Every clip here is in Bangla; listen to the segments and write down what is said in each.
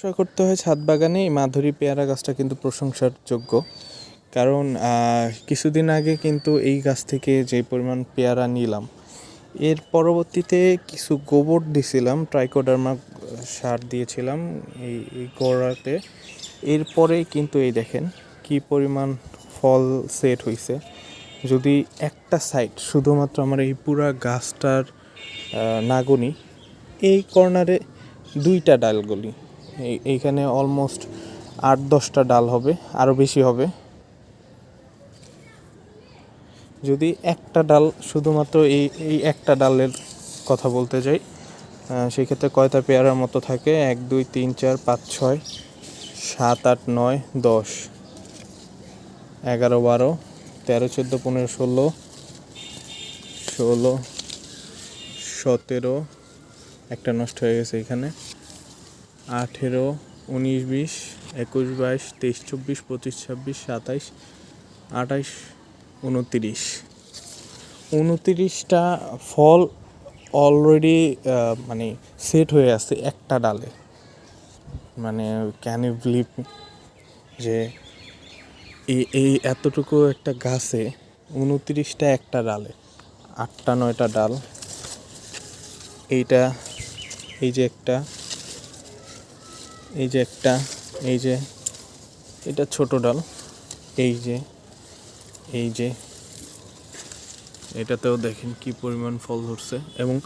প্রশংসা করতে হয় ছাদ বাগানে এই মাধুরী পেয়ারা গাছটা কিন্তু প্রশংসার যোগ্য। কারণ কিছুদিন আগে কিন্তু এই গাছ থেকে যে পরিমাণ পেয়ারা নিলাম, এর পরবর্তীতে কিছু গোবর দিছিলাম, ট্রাইকোডার্মা সার দিয়েছিলাম এই গোড়াতে। এরপরে কিন্তু এই দেখেন কি পরিমাণ ফল সেট হয়েছে যদি একটা সাইড শুধুমাত্র আমার এই পুরা গাছটার নাগনি, এই কর্নারে দুইটা ডালগুলি এইখানে অলমোস্ট আট দশটা ডাল হবে আরও বেশি হবে। যদি একটা ডাল শুধুমাত্র এই এই একটা ডালের কথা বলতে আহ, সেক্ষেত্রে কয়টা পেয়ারার মতো থাকে? এক দুই তিন চার পাঁচ ছয় সাত আট নয় দশ এগারো বারো তেরো চোদ্দ পনেরো ষোলো ষোলো সতেরো একটা নষ্ট হয়ে গেছে এখানে। আঠেরো, উনিশ, বিশ, একুশ, বাইশ, তেইশ, চব্বিশ, পঁচিশ, ছাব্বিশ, সাতাইশ, আঠাইশ, উনতিরিশ। উনতিরিশটা ফল অলরেডি মানে সেট হয়ে আছে একটা ডালে। মানে ক্যান ইউ বিলিভ যে এই এই এতটুকু একটা গাছে উনতিরিশটা একটা ডালে, আটটা, নয়টা ডাল, এইটা, এই যে একটা এই যে একটা, এই যে, এটা ছোট ডাল, এই যে এই যে, এটাতেও দেখেন কি পরিমাণ ফল ধরছে। এবং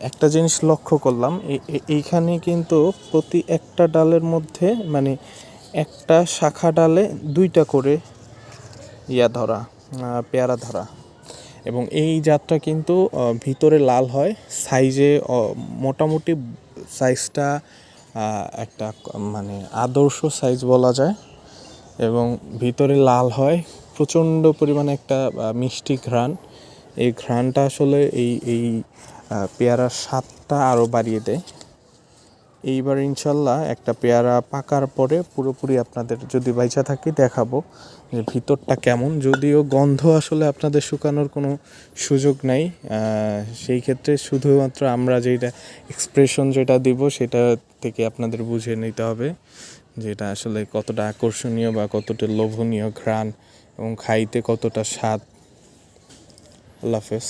একটা জিনিস লক্ষ্য করলাম এই- এই- এইখানে কিন্তু প্রতি একটা ডালের মধ্যে মানে একটা শাখা ডালে দুইটা করে ইয়া ধরা পেয়ারা ধরা। এবং এই জাতটা কিন্তু ভিতরে লাল হয়, সাইজে মোটামুটি সাইজটা একটা মানে আদর্শ সাইজ বলা যায় এবং ভিতরে লাল হয়, প্রচণ্ড পরিমাণে একটা মিষ্টি ঘ্রাণ। এই ঘ্রাণটা আসলে এই এই পেয়ারার স্বাদটা আরও বাড়িয়ে দেয়। এইবার ইনশাল্লাহ একটা পেয়ারা পাকার পরে পুরোপুরি আপনাদের যদি বাইচা থাকি দেখাবো যে ভিতরটা কেমন। যদিও গন্ধ আসলে আপনাদের শুকানোর কোনো সুযোগ নাই সেই ক্ষেত্রে শুধুমাত্র আমরা যেটা এক্সপ্রেশন যেটা দিব সেটা থেকে আপনাদের বুঝে নিতে হবে যেটা আসলে কতটা আকর্ষণীয় বা কতটা লোভনীয় ঘ্রাণ এবং খাইতে কতটা স্বাদ। আল্লাহ হাফেজ।